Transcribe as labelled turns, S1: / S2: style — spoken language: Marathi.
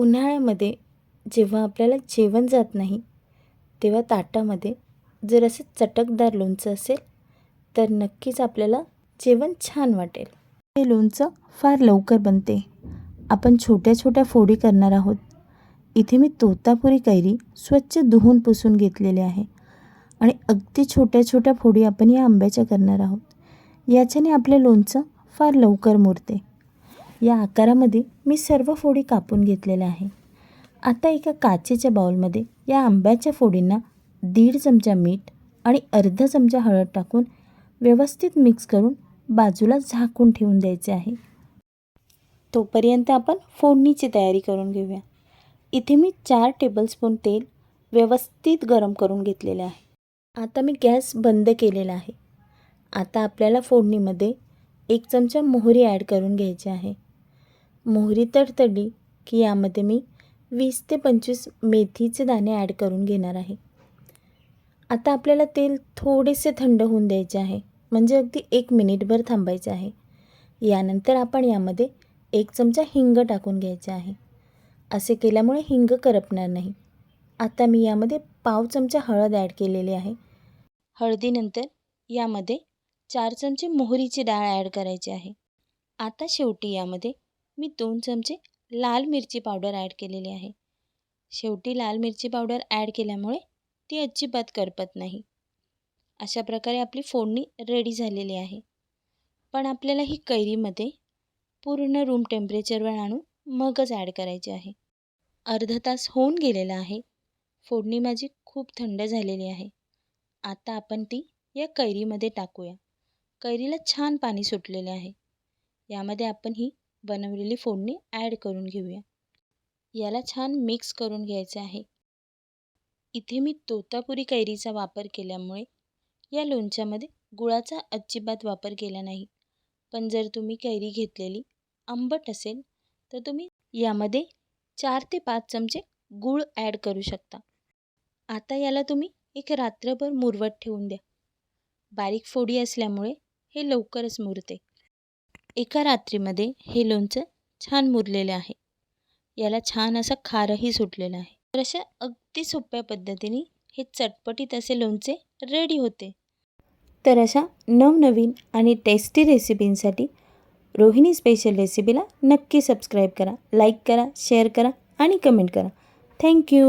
S1: उन्हाळ्यामध्ये जेव्हा आपल्याला जेवण जात नाही तेव्हा ताटामध्ये जर असं चटकदार लोणचं असेल तर नक्कीच आपल्याला जेवण छान वाटेल. हे लोणचं फार लवकर बनते. आपण छोट्या छोट्या फोडी करणार आहोत. इथे मी तोतापुरी कैरी स्वच्छ धुवून पुसून घेतलेली आहे आणि अगदी छोट्या छोट्या फोडी आपण या आंब्याच्या करणार आहोत. याच्याने आपले लोणचं फार लवकर मुरते. या आकारामध्ये मी सर्व फोडी कापून घेतलेल्या आहे. आता एका काचेच्या बाउलमध्ये या आंब्याच्या फोडींना दीड चमचा मीठ आणि अर्धा चमचा हळद टाकून व्यवस्थित मिक्स करून बाजूला झाकून ठेवून द्यायचे आहे. तोपर्यंत आपण फोडणीची तयारी करून घेऊया. इथे मी चार टेबलस्पून तेल व्यवस्थित गरम करून घेतलेले आहे. आता मी गॅस बंद केलेला आहे. आता आपल्याला फोडणीमध्ये एक चमचा मोहरी ॲड करून घ्यायची आहे. मोहरी तडतडली की यामध्ये मी वीस ते पंचवीस मेथीचे दाणे ॲड करून घेणार आहे. आता आपल्याला तेल थोडेसे थंड होऊन द्यायचे आहे. म्हणजे अगदी एक मिनिटभर थांबायचे आहे. यानंतर आपण यामध्ये एक चमचा हिंग टाकून घ्यायचे आहे. असे केल्यामुळे हिंग करपणार नाही. आता मी यामध्ये पाव चमचा हळद ॲड केलेली आहे. हळदीनंतर यामध्ये चार चमचे मोहरीची डाळ ॲड करायची आहे. आता शेवटी यामध्ये मी दोन चमचे लाल मिरची पावडर ॲड केलेली आहे. शेवटी लाल मिरची पावडर ॲड केल्यामुळे ती अजिबात करपत नाही. अशा प्रकारे आपली फोडणी रेडी झालेली आहे. पण आपल्याला ही कैरीमध्ये पूर्ण रूम टेम्परेचरवर आणून मगच ॲड करायची आहे. अर्धा तास होऊन गेलेला आहे. फोडणी माझी खूप थंड झालेली आहे. आता आपण ती या कैरीमध्ये टाकूया. कैरीला छान पाणी सुटलेले आहे. यामध्ये आपण ही बनवलेली फोडणी ॲड करून घेऊया. याला छान मिक्स करून घ्यायचे आहे. इथे मी तोतापुरी कैरीचा वापर केल्यामुळे या लोणच्यामध्ये गुळाचा अजिबात वापर केला नाही. पण जर तुम्ही कैरी घेतलेली आंबट असेल तर तुम्ही यामध्ये चार ते पाच चमचे गूळ ॲड करू शकता. आता याला तुम्ही एक रात्रभर मुरवत ठेवून द्या. बारीक फोडी असल्यामुळे हे लवकरच मुरते. एका रात्रीमध्ये हे लोणचं छान मुरलेलं आहे. याला छान असा खारही सुटलेला आहे. तर अशा अगदी सोप्या पद्धतीने हे चटपटीत असे लोणचे रेडी होते. तर अशा नवनवीन आणि टेस्टी रेसिपींसाठी रोहिणी स्पेशल रेसिपीला नक्की सबस्क्राईब करा लाईक करा शेअर करा आणि कमेंट करा. थँक्यू